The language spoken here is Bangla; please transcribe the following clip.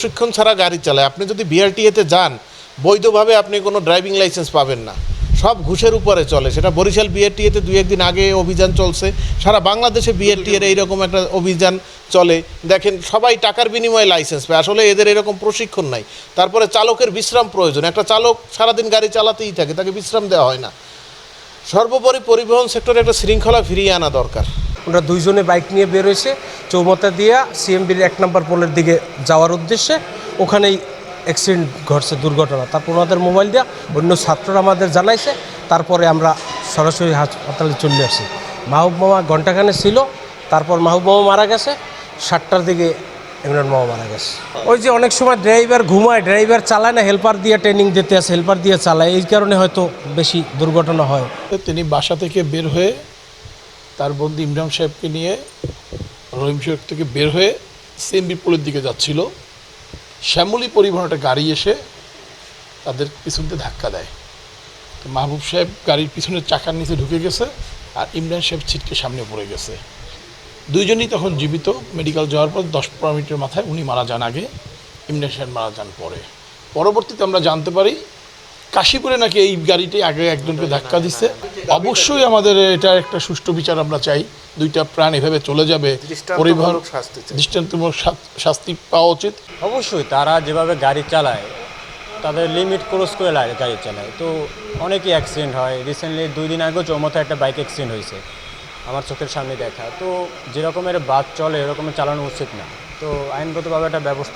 প্রশিক্ষণ ছাড়া গাড়ি চালায়। আপনি যদি বিআরটিএতে যান, বৈধভাবে আপনি কোনো ড্রাইভিং লাইসেন্স পাবেন না। সব ঘুষের উপরে চলে। সেটা বরিশাল বিআরটিএতে দুই একদিন আগে অভিযান চলছে। সারা বাংলাদেশে বিআরটিএর এইরকম একটা অভিযান চলে। দেখেন, সবাই টাকার বিনিময়ে লাইসেন্স পায়। আসলে এদের এরকম প্রশিক্ষণ নাই। তারপরে চালকের বিশ্রাম প্রয়োজন। একটা চালক সারাদিন গাড়ি চালাতেই থাকে, তাকে বিশ্রাম দেওয়া হয় না। সর্বোপরি পরিবহন সেক্টরে একটা শৃঙ্খলা ফিরিয়ে আনা দরকার। ওরা দুইজনে বাইক নিয়ে বের বেরোয়েছে চৌমাথা দিয়া সিএমবির এক নম্বর পোলের দিকে যাওয়ার উদ্দেশ্যে ওখানেই অ্যাক্সিডেন্ট ঘটছে, দুর্ঘটনা। তারপর ওনাদের মোবাইল দেওয়া অন্য ছাত্ররা আমাদের জানাইছে, তারপরে আমরা সরাসরি হাসপাতালে চলে আসি। মাহবুব মামা ঘন্টাখানে ছিল, তারপর মাহবুব মামা মারা গেছে, সাতটার দিকে ইমরান মামা মারা গেছে। ওই যে অনেক সময় ড্রাইভার ঘুমায় ড্রাইভার চালায় না হেল্পার দিয়ে ট্রেনিং দিতে আসে হেল্পার দিয়ে চালায়, এই কারণে হয়তো বেশি দুর্ঘটনা হয়। তিনি বাসা থেকে বের হয়ে তার বন্ধু ইমরান সাহেবকে নিয়ে রহিম সাহেব থেকে বের হয়ে সিএমবি পুলের দিকে যাচ্ছিল। শ্যামলী পরিবহন একটা গাড়ি এসে তাদের পিছনতে ধাক্কা দেয়। তো মাহবুব সাহেব গাড়ির পিছনের চাকার নিচে ঢুকে গেছে আর ইমরান সাহেব ছিটকে সামনে পড়ে গেছে। দুইজনই তখন জীবিত। মেডিকেল যাওয়ার পর দশ পনেরো মিনিটের মাথায় উনি মারা যান আগে, ইমরান সাহেব মারা যান পরে। পরবর্তীতে আমরা জানতে পারি কাশীপুরে নাকি এই গাড়িটি আগে একজনকে ধাক্কা দিচ্ছে অবশ্যই আমাদের এটা একটা সুষ্ঠু বিচার আমরা চাই। দুইটা প্রাণ এভাবে চলে যাবে। পরিবহন দৃষ্টান্তমূলক শাস্তি পাওয়া উচিত। অবশ্যই তারা যেভাবে গাড়ি চালায় তাদের লিমিট ক্রস করে গাড়ি চালায়। তো অনেকই অ্যাক্সিডেন্ট হয়। রিসেন্টলি দুই দিন আগেও চৌমাথায় একটা বাইক অ্যাক্সিডেন্ট হয়েছে। আমার চোখের সামনে দেখা। তো যেরকমের বাস চলে এরকমের চালানো উচিত না। তো আইনগতভাবে একটা ব্যবস্থা